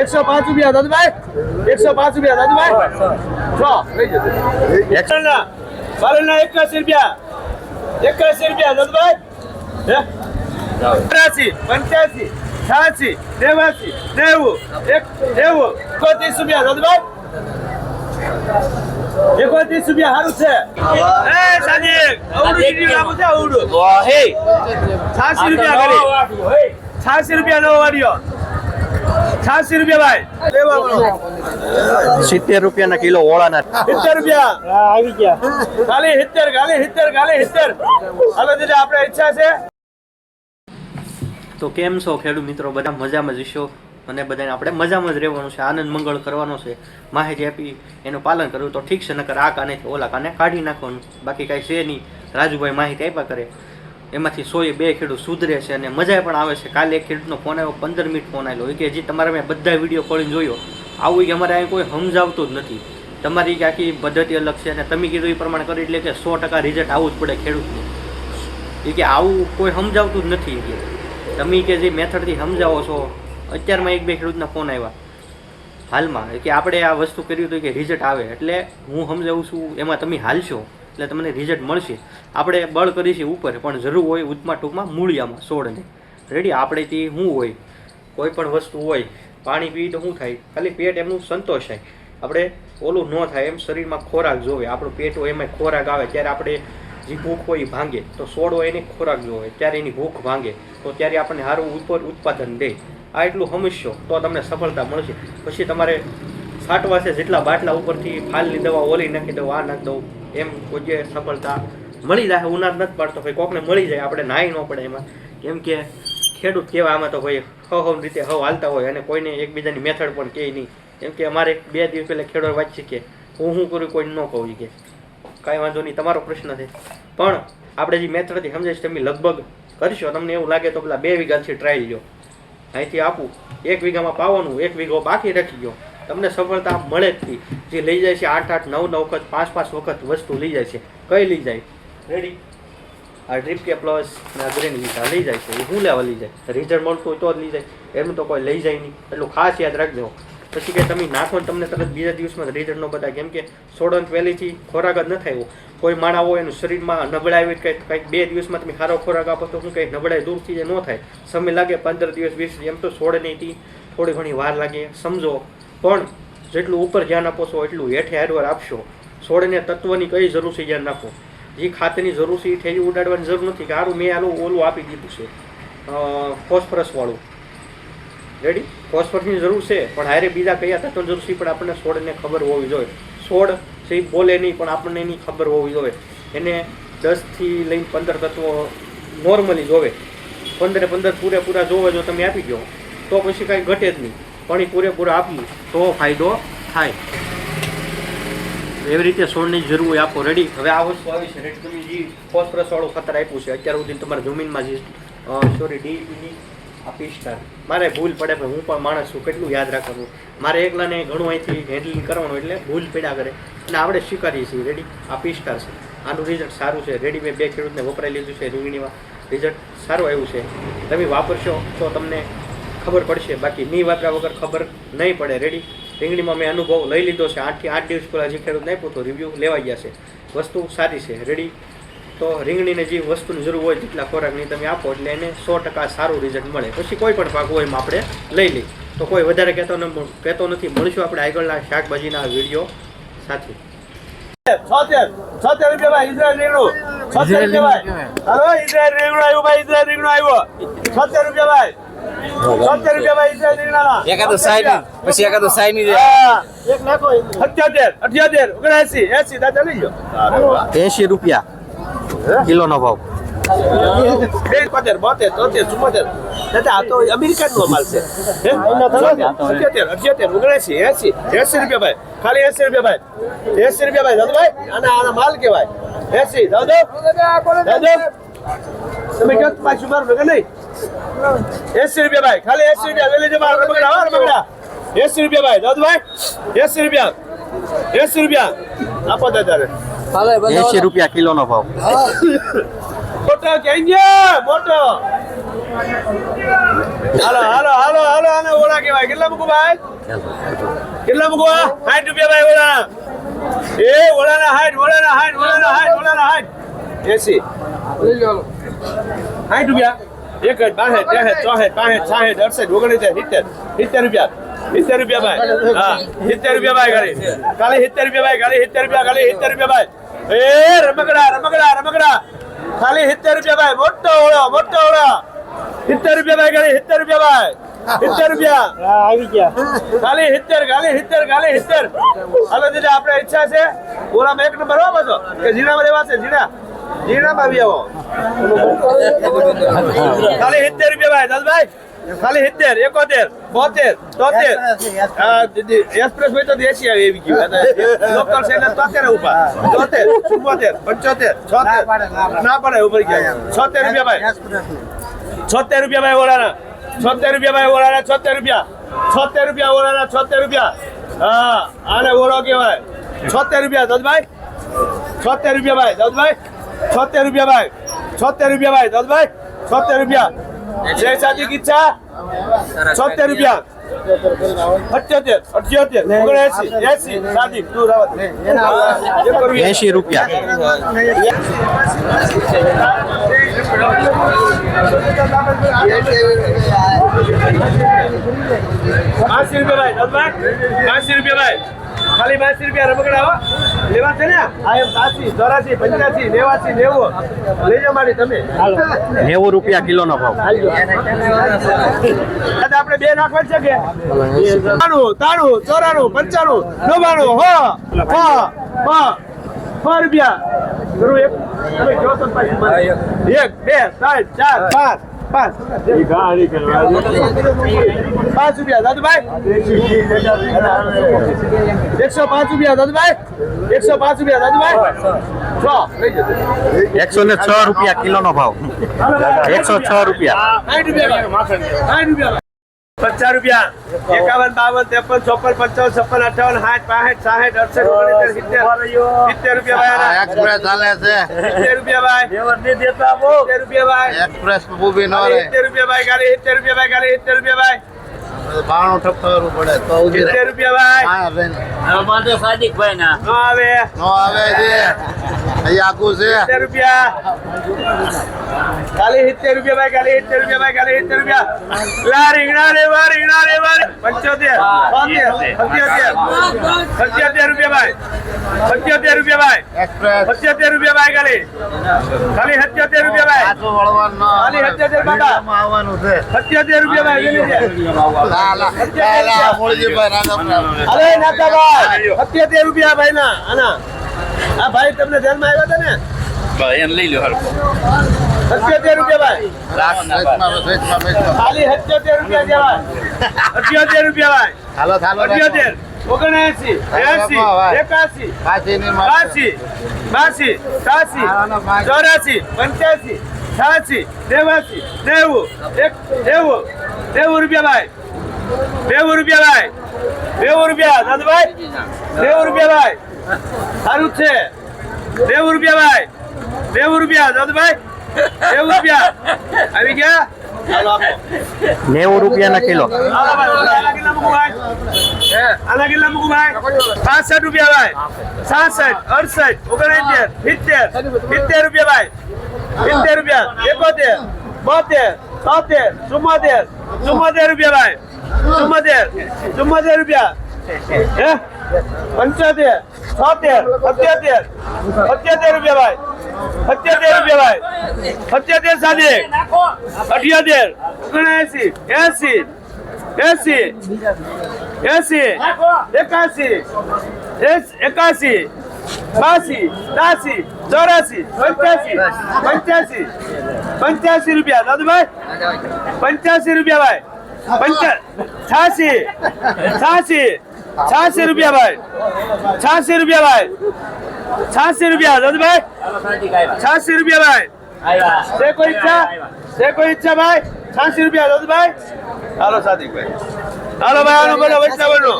એકસો પાંચ રૂપિયા દાદુભાઈ. એકસો પાંચ રૂપિયા દાદુભાઈ. છ એકસો ના એકાસી રૂપિયા. એકાસી રૂપિયા દાદુભાઈ. હે? પંચ્યાસી પંચ્યાસી છ્યાસી નેવાસી નેવું એક નેવું. એકોત્રીસ રૂપિયા દાદુભાઈ. એકોત્રીસ રૂપિયા સારું છે. એ સાદિક અવડું જીડી છે અવડું છ્યાસી રૂપિયા કરી. છ્યાસી રૂપિયા નો વાળ્યો છ્યાસી રૂપિયા ભાઈ. સિત્તેર રૂપિયા ના કિલો ઓળાના. સિત્તેર રૂપિયા. આવી ગયા ખાલી સિત્તેર ખાલી સિત્તેર ખાલી સિત્તેર. હાલો દીદી આપણે ઈચ્છા છે. તો કેમ છો ખેડૂત મિત્રો? બધા મજામાં જશો અને બધાને આપણે મજામાં જ રહેવાનું છે. આનંદ મંગળ કરવાનો છે. માહિતી આપી એનું પાલન કરવું તો ઠીક છે નકર આ કાને ઓલા કાને કાઢી નાખવાનું. બાકી કાંઈ છે નહીં. રાજુભાઈ માહિતી આપ્યા કરે. એમાંથી સોએ બે ખેડૂત સુધરે છે અને મજા પણ આવે છે. કાલે એક ખેડૂતનો ફોન આવ્યો, પંદર મિનિટ ફોન આવ્યો કે જે, તમારે મેં બધા વીડિયો ખોલીને જોયો. આવું કે અમારે અહીં કોઈ સમજાવતું જ નથી. તમારી આખી પદ્ધતિ અલગ છે અને તમે કીધું એ પ્રમાણે કરી, એટલે કે સો ટકા રિઝલ્ટ આવવું જ પડે ખેડૂતને. એ કે આવું કોઈ સમજાવતું જ નથી. કે તમે કે જે, મેથડથી સમજાવો છો. અત્યારમાં એક બે ખેડૂતના ફોન આવ્યા. હાલમાં કે આપણે આ વસ્તુ કર્યું હતું કે રિઝલ્ટ આવે. એટલે હું સમજાવું છું, એમાં તમે હાલશો. એટલે તમને રિઝલ્ટ મળશે. આપણે બળ કરીશું ઉપર, પણ જરૂર હોય ઉચમાં ટૂંકમાં મૂળિયામાં, સોળને. રેડી આપણેથી શું હોય? કોઈ પણ વસ્તુ હોય. પાણી પીવી તો શું થાય? ખાલી પેટ એમનું સંતોષ થાય. આપણે ઓલું ન થાય, એમ શરીરમાં ખોરાક જોવે. આપણું પેટ હોય એમાં ખોરાક આવે. ત્યારે આપણે જે ભૂખ હોય એ ભાંગે. તો સોળ હોય એને ખોરાક જોવે. ત્યારે એની ભૂખ ભાંગે. તો ત્યારે આપણને સારું ઉપર ઉત્પાદન દે. આ એટલું સમજશો તો તમને સફળતા મળશે. પછી તમારે છાંટવા છે જેટલા બાટલા ઉપરથી ફાલની દવા ઓલી નાખી દઉં આ નાખી દઉં એમ કોઈ જે સફળતા મળી જાય ઉનાર નથી પાડતો ભાઈ કોકને મળી જાય, આપણે નાહી ન પડે એમાં. કેમ કે ખેડૂત કેવા આમાં તો ભાઈ હ હવ રીતે હવ હાલતા હોય અને કોઈને એકબીજાની મેથડ પણ કહે નહીં. કેમ કે અમારે બે દિવસ પહેલાં ખેડૂત વાંચી કે, હું શું કરું કોઈ ન કહું કે. કાંઈ વાંધો નહીં, તમારો પ્રશ્ન છે. પણ આપણે જે મેથડથી સમજાય છે તમે લગભગ કરશો. તમને એવું લાગે તો પેલા બે વીઘાથી ટ્રાય લ્યો. અહીંથી આપું. એક વીઘામાં પાવાનું, એક વીઘો બાકી રાખી ગયો. તમને સફળતા મળે જ નહીં. જે લઈ જાય છે આઠ આઠ નવ નવ વખત, પાંચ પાંચ વખત વસ્તુ લઈ જાય છે. કઈ લઈ જાય? રેડી આ ડ્રીપ કે પ્લસ આ ગ્રીન વિઝા લઈ જાય છે. એ શું લેવા લઈ જાય? રિઝલ્ટ મળતું હોય તો જ લઈ જાય. એમ તો કોઈ લઈ જાય નહીં. એટલું ખાસ યાદ રાખજો. પછી કે તમે નાખો ને તમને તરત બીજા દિવસમાં રિઝલ્ટ ન બતાવે કેમ કે સોડન પહેલીથી ખોરાક જ ન થાય કોઈ માણા હોય એનું શરીરમાં નબળાવી કંઈક કંઈક બે દિવસમાં તમે સારો ખોરાક આપો તો શું કંઈક નબળાઈ દૂરથી ન થાય. સમય લાગે, પંદર દિવસ, વીસ, એમ તો છોડ નહીં થોડી ઘણી વાર લાગે. સમજો. પણ જેટલું ઉપર ધ્યાન આપો છો એટલું હેઠે હારવાર આપશો. છોડને તત્વની કઈ જરૂર છે ધ્યાન રાખો. જે ખાતરની જરૂર છે એ ઠેલી ઉડાડવાની જરૂર નથી, કે સારું મેં આલું ઓલું આપી દીધું છે. ફોસ્ફરસવાળું રેડી ફોસ્ફરસની જરૂર છે, પણ હારે બીજા કયા તત્વ જરૂર છે પણ આપણને છોડને ખબર હોવી જોઈએ. છોડ છે બોલે નહીં, પણ આપણને એની ખબર હોવી જોઈએ. એને દસથી લઈને પંદર તત્વો નોર્મલી જોવે. પંદરે પંદર પૂરેપૂરા જોવે જો તમે આપી દો તો પછી કાંઈ ઘટે જ નહીં. પણ પૂરેપૂરા આપીએ તો ફાયદો થાય. એવી રીતે છોડની જરૂર હોય, આપો રેડી હવે આ વસ્તુ આવી છે રેડી તમે જે ફોસ્ફરસ વાળું ખાતર આપ્યું છે, અત્યાર સુધી તમારા જમીનમાં જે સોરી ડીઈપીની આપી સ્ટાર મારે ભૂલ પડે, પણ હું પણ માણસ છું, કેટલું યાદ રાખવાનું. મારે એકલાને ઘણું અહીંથી હેન્ડલિંગ કરવાનું એટલે ભૂલ પડ્યા કરે. અને આપણે સ્વીકારીએ છીએ રેડી આ સ્ટાર છે. આનું રિઝલ્ટ સારું છે. રેડી મેં બે ખેડૂતને વપરાઈ લીધું છે, રીંગણીમાં. રિઝલ્ટ સારું આવ્યું છે. તમે વાપરશો તો તમને ખબર પડશે. બાકી નહીં વાપર્યા વગર ખબર નહીં પડે. રેડી રીંગણીમાં મેં અનુભવ લઈ લીધો છે. આઠથી આઠ દિવસ પહેલાં જે ખેડૂત નાખ્યું તો રિવ્યૂ લેવાઈ ગયા છે. વસ્તુ સારી છે. રેડી તો રીંગણીને જે વસ્તુની જરૂર હોય જેટલા ખોરાકની તમે આપો એટલે એને સો ટકા સારું રિઝલ્ટ મળે. પછી કોઈ પણ પાક હોય એમાં આપણે લઈ લઈએ. તો કોઈ વધારે કહેતો ન કહેતો નથી. મળીશું આપણે આગળના શાકભાજીના વીડિયો સાથે. છોતેર છોતેર રૂપિયા ભાઈ ઇઝરાયલ રીંગણું છોતેર રૂપિયા ભાઈ ઇઝરાયલ રીંગણું આવ્યું ભાઈ ઇઝરાયલ રીંગણું આવ્યો. છોતેર રૂપિયા ભાઈ એકાદો સાઈડ પછી એકાદો સાઈડ અઠ્યોતેર અઠ્યોતેર ઓગણએસી એસી દાદા લઈ જાઓ એંશી રૂપિયા કિલોનો ભાવ. એકોતેર બોતેર તોતેર ચુમ્મોતેર. દાદા આ તો અમેરિકનનો માલ છે. અઠ્યોતેર અઠ્યોતેર ઓગણએસી એસી એસી રૂપિયા ભાઈ. ખાલી એસી રૂપિયા ભાઈ. એસી રૂપિયા ભાઈ દાદુભાઈ અને આના માલ કેવાય એસી દાદો. દાદો? તમે કહો તો પાછું મારું કે નહીં? એસી રૂપિયા ભાઈ ખાલી એસી રૂપિયા. લઈ લેજો મારા બગડા મારા બગડા એસી રૂપિયા ભાઈ દાદુભાઈ એસી રૂપિયા. એસી રૂપિયા. આપો દાદાને એસી રૂપિયા કિલોનો ભાવ. મોટો કેંગે મોટો. હાલો હાલો ભાઈ કેટલા મૂકું ભાઈ? કેટલા મૂકવા સાઠ રૂપિયા ભાઈ ઓળા. એ ઓળાના હાઈટ ઓળાના હાઈટ ઓળાના હાઈટ ઓળાના હાઈટ. એસી સાઠ રૂપિયા એક જ બાસઠ ત્રેસઠ ચોસઠ પાસઠ સાસઠ અડસઠ ઓગણીસ સિત્તેર. સિત્તેર રૂપિયા. સિત્તેર રૂપિયા ભાઈ. હા. સિત્તેર રૂપિયા ભાઈ ગાડી કાલે સિત્તેર રૂપિયા ભાઈ કાલે સિત્તેર રૂપિયા કાલે સિત્તેર રૂપિયા ભાઈ. એ, રમકડા રમકડા રમકડા. ખાલી સિત્તેર રૂપિયા ભાઈ. મોટો ઓળો મોટો ઓળો. સિત્તેર રૂપિયા ભાઈ ગાડી સિત્તેર રૂપિયા ભાઈ. સિત્તેર રૂપિયા. આવી ગયા ખાલી સિત્તેર ખાલી સિત્તેર ખાલી સિત્તેર. હાલો દીદી આપણે ઈચ્છા છે. ઓલામાં એક નંબર હો બધો કે જીણામાં રહેવા છે જીણા જીણામાં આવી આવો. ખાલી સિત્તેર રૂપિયા ભાઈ દાદભાઈ ખાલી સિત્તેર એકોતેર બોતેર તોતેર. એક્સપ્રેસ હોય તો દેશી આવી એવી ગયું. લોકલ છે એટલે તોતેર ઊભા તોતેર ચુમ્મોતેર પંચોતેર છોતેર. ના પડે ઉપર ગયા. છોતેર રૂપિયા ભાઈ. છોતેર રૂપિયા ભાઈ ઓળાના છોતેર રૂપિયા ભાઈ ઓળાના છોતેર રૂપિયા. છોતેર રૂપિયા ઓળાના છોતેર રૂપિયા. હા આને ઓળો કહેવાય. છોતેર રૂપિયા દસભાઈ. છોતેર રૂપિયા ભાઈ દસભાઈ. છોતેર રૂપિયા ભાઈ છોતેર રૂપિયા ભાઈ દસભાઈ છોતેર રૂપિયા. જય સાચી ઈચ્છા છોતેર રૂપિયા. એસી રૂપિયા. પાંચસી રૂપિયા ભાઈ પાંચસી રૂપિયા ભાઈ. ખાલી પાંચસી રૂપિયા રમકડા હો. લેવા છે ને? આ એમ સાસી ચોરાસી પંચ્યાસી નેવાસી નેવું. લેજો મારી તમે. નેવું રૂપિયા કિલોનો ભાવ. દાદા આપણે બે નાખવા છે કે? તાણું તાણું ચોરાણું પંચાણું નવ્વાણું હો હો રૂપિયા. એક બે ત્રણ ચાર પાંચ. પાંચ. પાંચ રૂપિયા દાદુભાઈ. એકસો પાંચ રૂપિયા દાદુભાઈ. એકસો પાંચ રૂપિયા દાદુભાઈ. એકસો ને છ રૂપિયા કિલોનો ભાવ. એકસો છ રૂપિયા. રૂપિયા પચાસ રૂપિયા. એકાવન બાવન ત્રેપન ચોપન પંચાવન છપ્પન અઠાવન સાઠ પાસઠ સાઠ અડસઠ ઓગણીસ સિત્તેર. રૂપિયા ભાઈ એક્સપ્રેસ ચાલે છે. સિત્તેર રૂપિયા ભાઈ. સિત્તેર રૂપિયા ભાઈ. એક્સપ્રેસ રૂપિયા ભાઈ ગાડી સિત્તેર રૂપિયા ભાઈ ગાડી સિત્તેર રૂપિયા ભાઈ. બાણું ઠપ કરવું પડે તો ઊભી રહે સિત્તેર રૂપિયા ભાઈ. સાદિક ભાઈ ના નો આવે. નો આવે છે. અહીંયા આખું છે. સિત્તેર રૂપિયા. કાલે સિત્તેર રૂપિયા ભાઈ કાલે સિત્તેર રૂપિયા ભાઈ કાલે સિત્તેર રૂપિયા. લા રીંગણા રે વા રીંગણા રે વા પંચોતેર. સત્યોતેર સત્યોતેર રૂપિયા ભાઈ. સત્યોતેર રૂપિયા ભાઈ. એક્સપ્રેસ સત્યોતેર રૂપિયા ભાઈ કાલે ખાલી સત્યોતેર રૂપિયા ભાઈ. ખાલી સત્યોતેર બાબા. આવવાનું છે. સત્યોતેર રૂપિયા ભાઈ અરે નાતાભાઈ સત્યોતેર રૂપિયા ભાઈ ના આના. આ ભાઈ તમને ધ્યાનમાં આવ્યા હતા ને? સત્યોતેર રૂપિયા ભાઈ. લાખ, વેચમાં, વેચમાં, વેચમાં. ખાલી સત્યોતેર રૂપિયા જેવા અઠ્યોતેર રૂપિયા ભાઈ. હાલો, હાલો, અઠ્યોતેર ઓગણએસી એસી એકાસી. બાસી બાસી ચોરાસી પંચ્યાસી છ્યાસી નેવાસી નેવું એક નેવું નેવું રૂપિયા ભાઈ નેવું રૂપિયા ભાઈ નેવું રૂપિયા, દાદુભાઈ નેવું રૂપિયા ભાઈ, સારું છે નેવું રૂપિયા ભાઈ નેવું રૂપિયા, દાદુભાઈ નેવું રૂપિયા આવી ગયા હાલો આપો નેવું રૂપિયાના કિલો આલા ભાઈ, આલા કેટલા મૂકું ભાઈ? આલા કેટલા મૂકું ભાઈ? પાસઠ રૂપિયા ભાઈ સાસઠ અડસઠ ઓગણસિત્તેર સિત્તેર સિત્તેર રૂપિયા ભાઈ સિત્તેર રૂપિયા એકોતેર બોતેર તોતેર ચુમ્મોતેર ચુમ્મોતેર રૂપિયા ભાઈ ચુમ્મોતેર ચુમ્મોતેર રૂપિયા હે પંચોતેર છોતેર સત્યોતેર સત્યોતેર રૂપિયા ભાઈ સત્યોતેર રૂપિયા ભાઈ સત્યોતેર સાદે. અઠ્યોતેર. ઓગણએસી. એસી. એસી. એસી. એકાસી. એકાસી. બાસી. ત્યાસી. ચોરાસી પંચ્યાસી. પંચ્યાસી. પંચ્યાસી રૂપિયા. દાદુભાઈ? પંચ્યાસી રૂપિયા ભાઈ. પંચા છ્યાસી. છ્યાસી. છ્યાસી રૂપિયા ભાઈ. છ્યાસી રૂપિયા ભાઈ. છ્યાસી રૂપિયા દાદુભાઈ છ્યાસી રૂપિયા ભાઈ. છે કોઈ ઈચ્છા છે કોઈ ઈચ્છા ભાઈ છ્યાસી રૂપિયા દાદુભાઈ હાલો સાદિકભાઈ હાલો ભાઈ આનો બોલો વૈષ્ણવનો.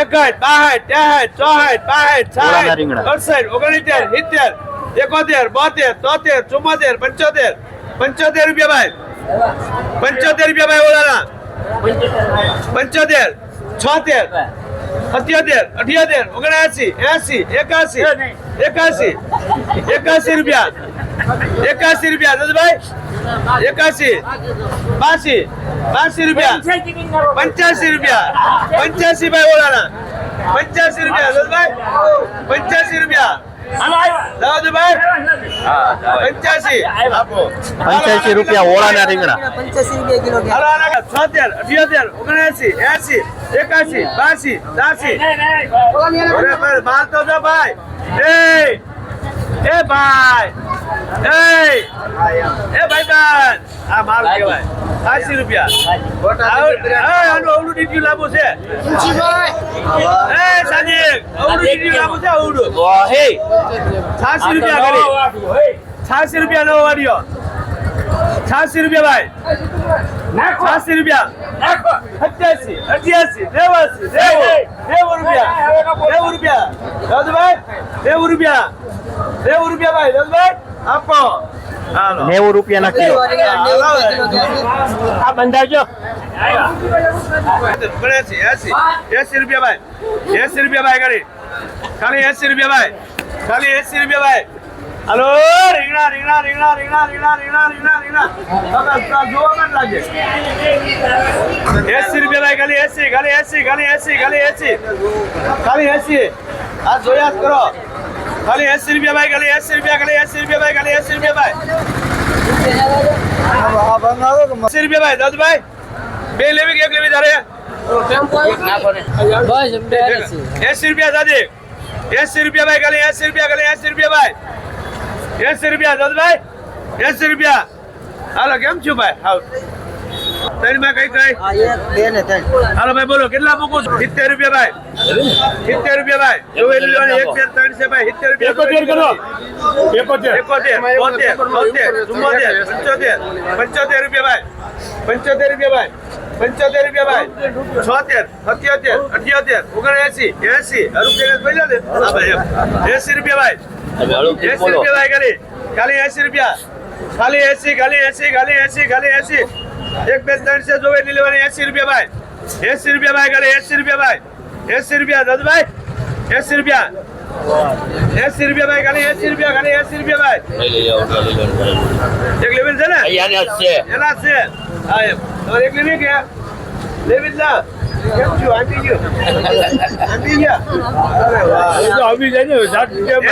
એકસઠ બાસઠ ત્રેસઠ ચોસઠ બાસઠ સાઠ. અડસઠ ઓગણસિત્તેર સિત્તેર એકોતેર બોતેર તોતેર ચુમ્મોતેર પંચોતેર પંચોતેર રૂપિયા ભાઈ. પંચોતેર રૂપિયા ભાઈ ઓલાના પંચોતેર છોતેર સત્યોતેર અઠ્યોતેર ઓગણસી એસી એકાસી એકાસી એકાસી રૂપિયા એકાસી રૂપિયા દાદાભાઈ એકાસી બાસી બાસી રૂપિયા પંચ્યાસી રૂપિયા પંચ્યાસી ભાઈ ઓળાના પંચ્યાસી રૂપિયા દાદાભાઈ પંચ્યાસી રૂપિયા. પંચ્યાસી. રૂપિયા ઓળાના રીંગણા. છોતેર અઠ્યોતેર ઓગણસી એસી એકાસી બાસી ચારસી માલ તો ભાઈ. એ ભાઈ. એ એ ભાઈ બાન આ માલ કહેવાય. રૂપિયા. આનું અવળું ડીટ્યું લાંબુ છે. એ ડીટ્યું લાંબુ છે છાસી રૂપિયા કરી. છાસી રૂપિયા નવો વાળ્યો. છાસી રૂપિયા ભાઈ. છાસી રૂપિયા. અઠ્યાસી અઠ્યાસી નેવાસી નેવું નેવું રૂપિયા. નેવું રૂપિયા. દાદુભાઈ નેવું રૂપિયા. નેવું રૂપિયા ભાઈ દાદુભાઈ. આપો. હાલો. નેવું રૂપિયાના કિલો. આ બંધાજો એસી એસી. એસી રૂપિયા ભાઈ. એસી રૂપિયા ભાઈ ખાલી. ખાલી એસી રૂપિયા ભાઈ. ખાલી એસી રૂપિયા ભાઈ. હલો રીંગણા રીંગણા રીંગણા રીંગણા રીંગણા રીંગણા રીંગણા રીંગણા. જોવા જ લાગે. એસી રૂપિયા ભાઈ ખાલી એસી ખાલી એસી ખાલી એસી ખાલી એસી. ખાલી એસી. આ જોયા જ કરો. ખાલી એસી રૂપિયા ભાઈ ખાલી એસી રૂપિયા ખાલી એસી રૂપિયા ભાઈ ખાલી એસી રૂપિયા ભાઈ. એસી રૂપિયા ભાઈ બે લેવી કે એક લેવી તારે? એસી રૂપિયા દાદી. એસી રૂપિયા ભાઈ ખાલી એસી રૂપિયા ખાલી એસી રૂપિયા ભાઈ. એસી રૂપિયા દાદુભાઈ એસી રૂપિયા. હાલો કેમ છું ભાઈ? હાવ ત્રણમાં કઈ? કઈ હાલો ભાઈ બોલો કેટલા મૂકું છું? સિત્તેર રૂપિયા ભાઈ. સિત્તેર રૂપિયા ભાઈ. જોવેલી લેવાની એક બે ત્રણ છે ભાઈ. સિત્તેર રૂપિયા એકોતેર એકોતેર. બોતેર બોતેર ચુમ્મોતેર પંચોતેર પંચોતેર રૂપિયા ભાઈ. પંચોતેર રૂપિયા ભાઈ. પંચોતેર રૂપિયા ભાઈ. છોતેર સત્યોતેર અઠ્યોતેર ઓગણએસી એસી. રૂપિયા બોલ્યા ને હા ભાઈ એમ. એસી રૂપિયા ભાઈ. એસી રૂપિયા ભાઈ ખાલી. ખાલી એસી રૂપિયા. ખાલી એસી ખાલી એસી ખાલી એસી ખાલી એસી. એક બે ત્રણસો છે જોવે લેવાની. એસી રૂપિયા ભાઈ. એસી રૂપિયા ભાઈ ગાડી એસી રૂપિયા ભાઈ. એસી રૂપિયા દાદભાઈ એસી રૂપિયા. એસી રૂપિયા ભાઈ ખાલી એસી રૂપિયા ખાલી એસી રૂપિયા ભાઈ. એક લેવી છે ને? એના છે. હા તમારે એક લેવી કે? લેવી ના.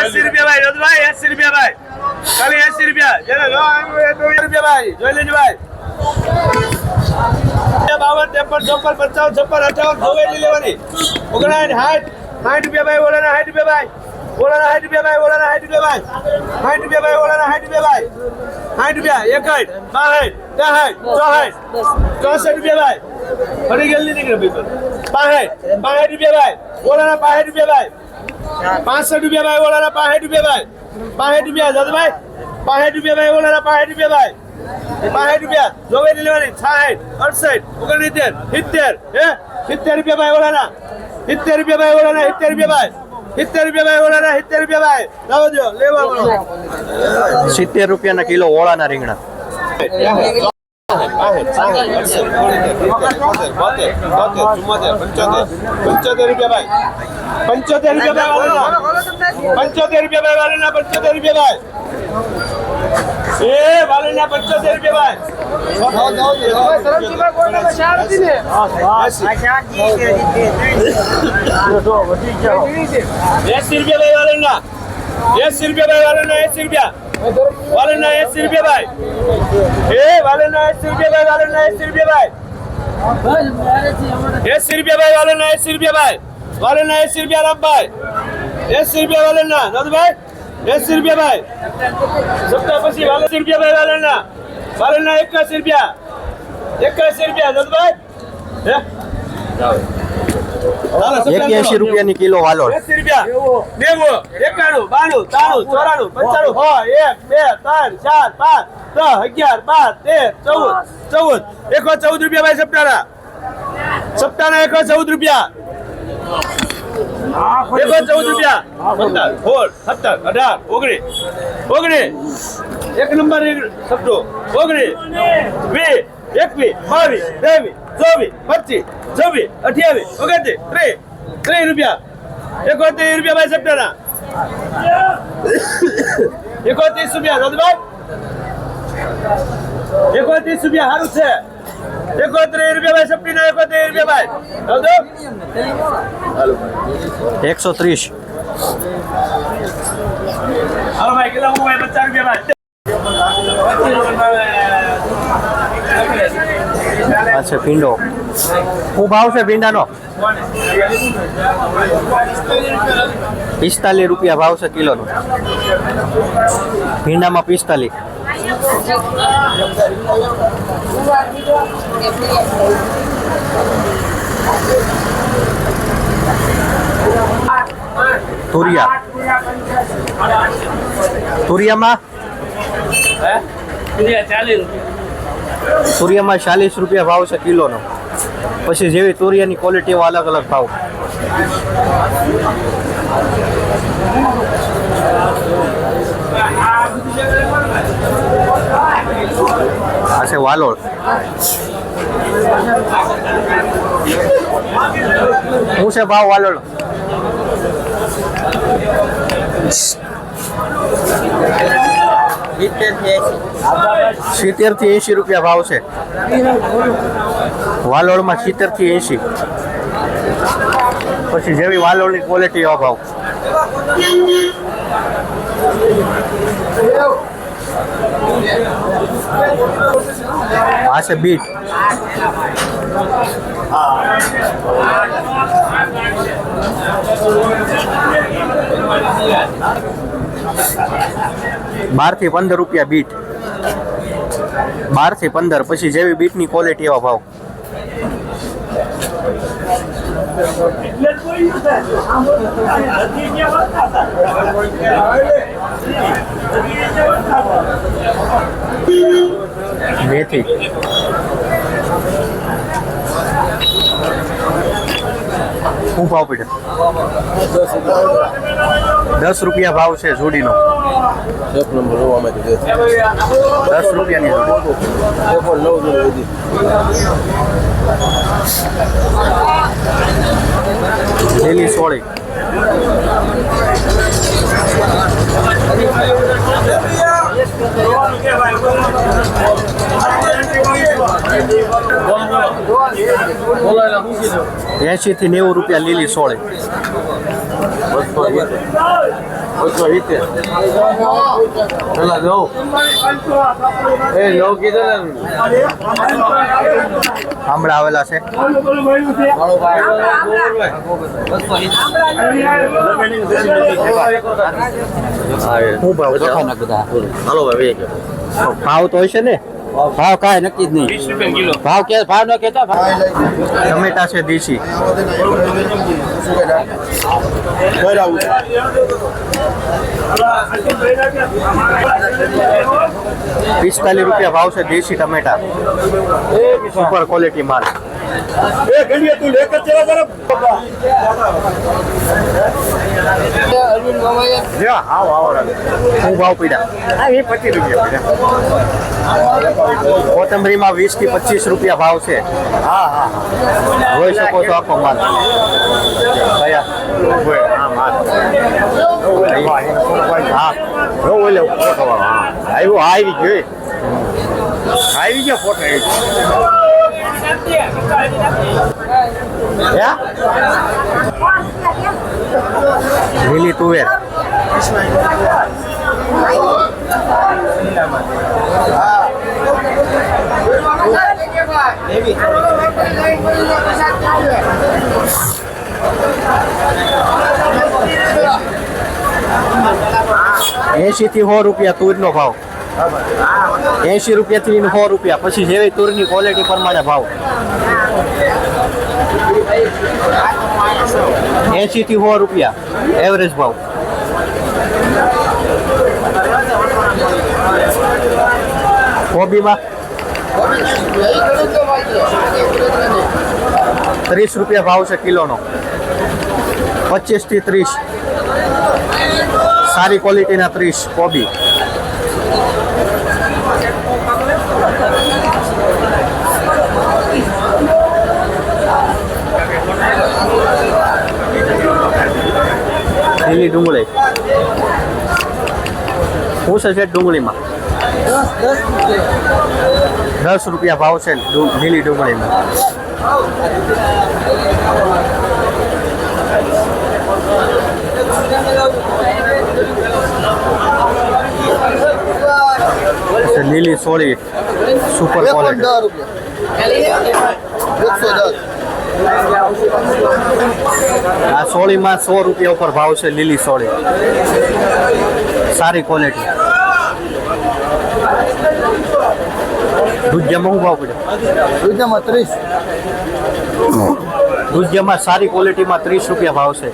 એસી રૂપિયા ભાઈ રજભાઈ એસી રૂપિયા ભાઈ. ખાલી એસી રૂપિયા. જેને ન આવ્યું એ તો રૂપિયા ભાઈ. જોઈ લેજો ભાઈ. બાવન ત્રેપન ચોપન પંચાવન છપ્પન અઠાવન ચોવેલી લેવાની ઓગણાઠ સાઠ સાઠ રૂપિયા ભાઈ ઓલાના સાઠ રૂપિયા ભાઈ ઓલાના સાઠ રૂપિયા ભાઈ ઓલાના સાઠ રૂપિયા ભાઈ સાઠ રૂપિયા ભાઈ ઓલાના સાઠ રૂપિયા ભાઈ સાઠ રૂપિયા એકઠ બાસઠ ત્રેસઠ ચોસઠ ચોસઠ રૂપિયા ભાઈ ફરી ગયેલી નીકળે ભાઈ પાસઠ પાસઠ રૂપિયા ભાઈ ઓલાના પાસઠ રૂપિયા ભાઈ પાસઠ રૂપિયા ભાઈ ઓલાના પાસઠ રૂપિયા ભાઈ પાસઠ રૂપિયા પાસઠ રૂપિયા ભાઈ પાસઠ રૂપિયા. જોવે લેવાની સાઠ અડસઠ ઓગણસિત્તેર સિત્તેર. હે? સિત્તેર રૂપિયા ભાઈ ઓલાના. સિત્તેર રૂપિયા ભાઈ ઓલાના સિત્તેર રૂપિયા ભાઈ. સિત્તેર રૂપિયા ભાઈ ઓલાના સિત્તેર રૂપિયા ભાઈ. લાવો દો લેવા સિત્તેર રૂપિયાના કિલો ઓળાના રીંગણા. પંચોતેર રૂપિયા ભાઈ. પંચોતેર રૂપિયા ભાઈ પંચોતેર રૂપિયા ભાઈ પંચોતેર રૂપિયા ભાઈ. એ વાલીના 75 રૂપિયા ભાઈ. સરજીમાં કોઈને બચાર હતી ને હા આ ક્યાં કી છે જીતે તો વધી ગયો 80 રૂપિયા ભાઈ વાલીના. 80 રૂપિયા ભાઈ વાલીના 80 રૂપિયા. વાલીના 80 રૂપિયા ભાઈ. એ વાલીના 80 રૂપિયા ભાઈ, વાલીના 80 રૂપિયા ભાઈ. એસી રૂપિયા ભાઈ વાલે ના એસી રૂપિયા ભાઈ. વાલે ના એસી રૂપિયા રામભાઈ. એસી રૂપિયા વાલે ના નદભાઈ એસી રૂપિયા ભાઈ. સપ્તાહ પછી વાલસી રૂપિયા ભાઈ વાલણના. વાલણના એકાસી રૂપિયા. એકાસી રૂપિયા દત્તભાઈ. હે? એક્યાસી કરો. રૂપિયાની કિલો વાલોડ. એસી રૂપિયા. નેવું એકાણું બાણું ત્રાણું ચોરાણું પંચાણું. છ એક બે ત્રણ ચાર પાંચ છ અગિયાર બાર તેર ચૌદ ચૌદ. એકો ચૌદ રૂપિયા ભાઈ સપ્તાહના સપ્તાહના એકો ચૌદ રૂપિયા. એકો ચૌદ રૂપિયા. પંદર સોળ, સત્તર, અઢાર, ઓગણીસ ઓગણીસ. એક નંબર સપટો ઓગણીસ, વીસ, એકવીસ, બાવીસ, ત્રેવીસ, ચોવીસ, પચીસ, છવ્વીસ, અઠ્યાવીસ, ઓગણત્રીસ, ત્રીસ. ત્રીસ રૂપિયા. એકોત્રીસ રૂપિયા ભાઈ સપ્ટેના એકોત્રીસ રૂપિયા રોદભાઈ એકોત્રીસ રૂપિયા સારું છે. એકોત્રીસ રૂપિયા ભાઈ રૂપિયા ભાઈ. એકસો ત્રીસ. હાલો ભાઈ કેટલા હું ભાઈ? પચાસ રૂપિયા ભાઈ. છે ભીંડો. શું ભાવ છે ભીંડાનો? પિસ્તાલીસ રૂપિયા ભાવ છે કિલોનો. ભીંડામાં પિસ્તાલીસ. તુરિયા. તુરિયામાં? તુરિયામાં ચાલીસ રૂપિયા ભાવ છે કિલોનો. પછી જેવી તુરિયાની ક્વોલિટી એવા અલગ અલગ ભાવ. આ છે વાલોળ શું છે ભાવ વાલોળ સિત્તેરથી એંશી રૂપિયા ભાવ છે વાલોળમાં સિત્તેરથી એંશી પછી જેવી વાલોળની ક્વોલિટી એવા ભાવ આ બીટ. બારથી પંદર રૂપિયા બીટ. બારથી પંદર, પછી જેવી બીટની ક્વોલિટી એવા ભાવ. મેથી શું ભાવ પડ્યો દસ રૂપિયા ભાવ છે જોડીનો. એક નંબર. દસ રૂપિયાની જોડે. લીલી સોળી. કહેવાય થી નેવું રૂપિયા લીલી સોળે બસો વીસ. પેલા નવ. એ નવ કીધું ને આંબળા આવેલા છે. શું ભાવ હાલો ભાઈ ભાવ તો હશે ને ભાવ કાંઈ નક્કી જ નહીં. ભાવ કે ભાવ ન કહેતા ટમેટા છે દેશી. પિસ્તાલીસ રૂપિયા ભાવ છે દેશી ટમેટા. સુપર ક્વોલિટી માલ. હું ભાવ પીડા. પચીસ રૂપિયા કોથંબરીમાં વીસથી પચીસ રૂપિયા ભાવ છે. હા હા. જોઈ શકો છો આખો માલ. કયા? હા આવ્યો આવી ગયો આવી ગયો ફોટો લીલી તુવેર. એસી થી સો રૂપિયા તુરનો ભાવ. એસી રૂપિયા થી સો રૂપિયા. પછી જેવી તુરની ક્વોલિટી પ્રમાણે ભાવ. એસી થી સો રૂપિયા એવરેજ ભાવ. કોબીમાં? ત્રીસ રૂપિયા ભાવ છે કિલોનો. પચીસથી ત્રીસ. સારી ક્વોલિટીના ત્રીસ કોબી. લીલી ડુંગળી. હું છે ડુંગળીમાં? દસ રૂપિયા ભાવ છે લીલી ડુંગળીમાં લીલી સોળી સુપર આ સોળીમાં સો રૂપિયા ઉપર ભાવ છે લીલી સોળી. સારી ક્વોલિટી દૂધિયામાં શું ભાવ પડ્યો દૂધિયામાં ત્રીસ. દૂધિયામાં સારી ક્વોલિટીમાં ત્રીસ રૂપિયા ભાવ છે.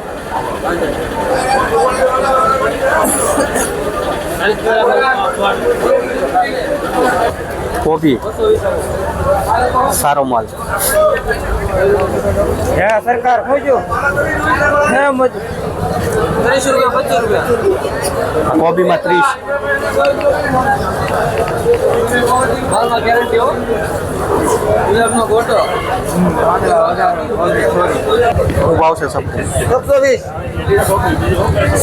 કોબી. સારો માલ. હે સરકાર ખોજો. હે મજ ત્રીસ રૂપિયા પચીસ રૂપિયા કોબીમાં ત્રીસ માલમાં ગેરંટી હો ગુલાબનો ગોટો શું ભાવ છે સબ્જી એકસો વીસ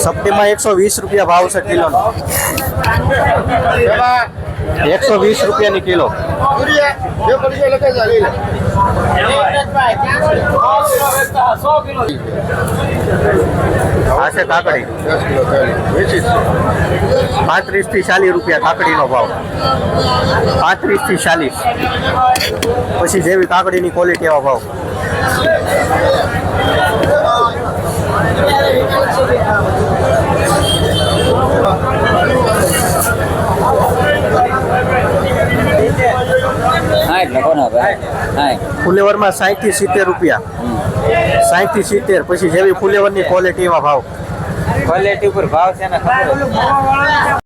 સબ્જીમાં એકસો વીસ રૂપિયા ભાવ છે કિલોનો એકસો વીસ રૂપિયાની કિલો. આ છે કાકડી પાંત્રીસથી ચાલીસ રૂપિયા કાકડીનો ભાવ. પાંત્રીસથી ચાલીસ. પછી જેવી કાકડીની ક્વોલિટી એવા ભાવ. એટલે કોનો ભાઈ હા ફુલેવરમાં સાઠથી સિત્તેર રૂપિયા. સાઠથી સિત્તેર પછી જેવી ફુલેવરની ક્વોલિટીમાં ભાવ. ક્વોલિટી ઉપર ભાવ છે ને ખબર